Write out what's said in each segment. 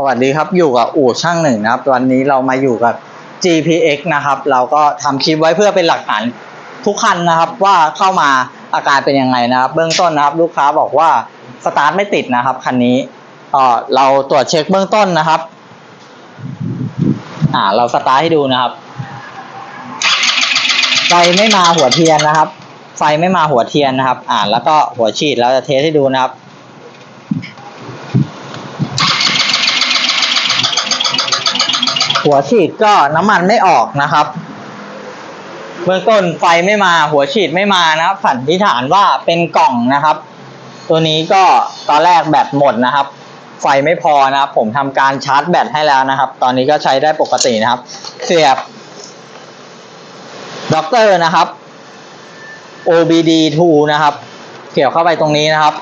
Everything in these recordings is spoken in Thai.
สวัสดีครับอยู่กับอู่ช่างหนึ่งนะครับ วันนี้เรามาอยู่กับ GPX นะครับ เราก็ทำคลิปไว้เพื่อเป็นหลักฐานทุกคันนะครับ ว่าเข้ามาอาการเป็นยังไงนะครับ เบื้องต้นนะครับ ลูกค้าบอกว่าสตาร์ทไม่ติดนะครับคันนี้ก็เราตรวจเช็คเบื้องต้นนะครับ อ่า เราสตาร์ทให้ดูนะครับไฟไม่มาหัวเทียนนะครับ ไฟไม่มาหัวเทียนนะครับ อ่าแล้วก็หัวฉีดเราจะเทสให้ดูนะครับ หัวฉีดก็น้ำมันไม่ออกนะครับ เบื้องต้นไฟไม่มาหัวฉีดไม่มานะครับสันนิษฐานว่าเป็นกล่องนะครับ ตัวนี้ก็ตอนแรกแบตหมดนะครับ ไฟไม่พอนะครับ ผมทำการชาร์จแบตให้แล้วนะครับ ตอนนี้ก็ใช้ได้ปกตินะครับ เสียบด็อกเตอร์นะครับ OBD2 นะครับ เกี่ยวเข้าไปตรงนี้นะครับ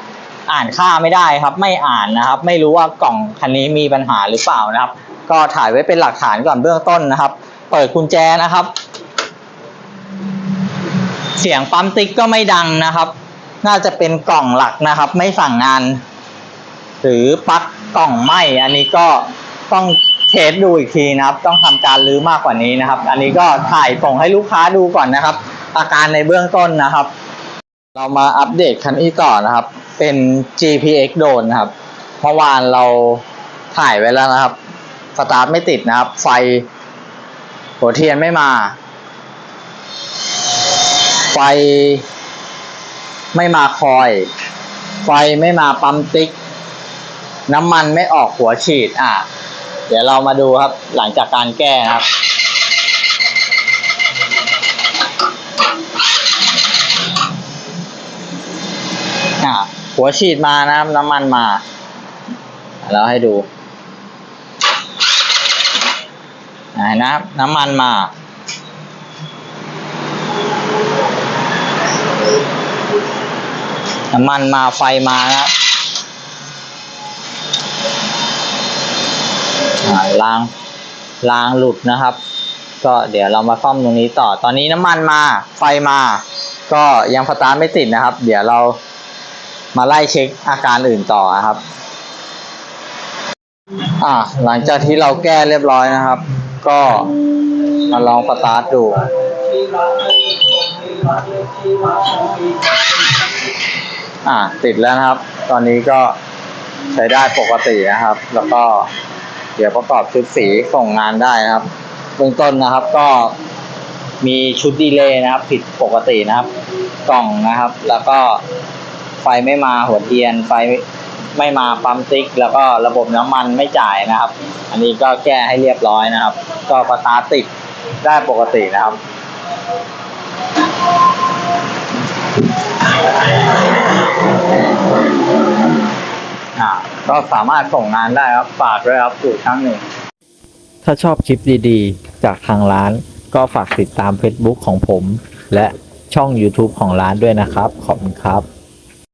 อ่านค่าไม่ได้ครับ ไม่อ่านนะครับ ไม่รู้ว่ากล่องคันนี้มีปัญหาหรือเปล่านะครับ ก็ถ่ายไว้เป็นหลักฐานก่อนเบื้องต้นนะครับ เปิดกุญแจนะครับ เสียงปั๊มติ๊กก็ไม่ดังนะครับ น่าจะเป็นกล่องหลักนะครับ ไม่สั่งงาน หรือปลั๊กกล่องไหมอันนี้ก็ต้องเทสดูอีกทีนะครับ ต้องทำการรื้อมากกว่านี้นะครับ อันนี้ก็ถ่ายส่งให้ลูกค้าดูก่อนนะครับ อาการในเบื้องต้นนะครับ เรามาอัปเดตคันนี้ต่อนะครับ เป็น GPX โดนนะครับเมื่อวานเราถ่ายไว้แล้วนะครับ สตาร์ทไม่ติดนะครับ ไฟหัวเทียนไม่มา ไฟไม่มาคอย ไฟไม่มาปั๊มติ๊ก น้ำมันไม่ออกหัวฉีดอะ เดี๋ยวเรามาดูครับหลังจากการแก้นะครับอะหัวฉีดมานะครับน้ำมันมา แล้วให้ดู อ่า นะครับ น้ำมันมา น้ำมันมาไฟมานะครับอ่ารางรางหลุดนะครับ ก็เดี๋ยวเรามาซ่อมตรงนี้ต่อ ตอนนี้น้ำมันมาไฟมา ก็ยังสตาร์ทไม่ติดนะครับ เดี๋ยวเรามาไล่เช็คอาการอื่นต่อครับ อ่าหลังจากที่เราแก้เรียบร้อยนะครับ ก็มาลองสตาร์ทดูอ่าติดแล้วนะครับ ตอนนี้ก็ใช้ได้ปกตินะครับ แล้วก็เดี๋ยวประกอบชุดสีส่งงานได้นะครับ เบื้องต้นนะครับก็มีชุดดีเลย์นะครับ ผิดปกตินะครับ กล่องนะครับ แล้วก็ไฟไม่มาหัวเทียนไฟ ไม่มาปั๊มติ๊ก แล้วก็ระบบน้ำมันไม่จ่ายนะครับ อันนี้ก็แก้ให้เรียบร้อยนะครับ ก็สตาติดได้ปกตินะครับก็สามารถส่งงานได้ครับฝากด้วยครับสู่ช่างหนึ่ง ถ้าชอบคลิปดีๆ จากทางร้าน ก็ฝากติดตาม Facebook ของผม และช่อง YouTube ของร้านด้วยนะครับ ขอบคุณครับ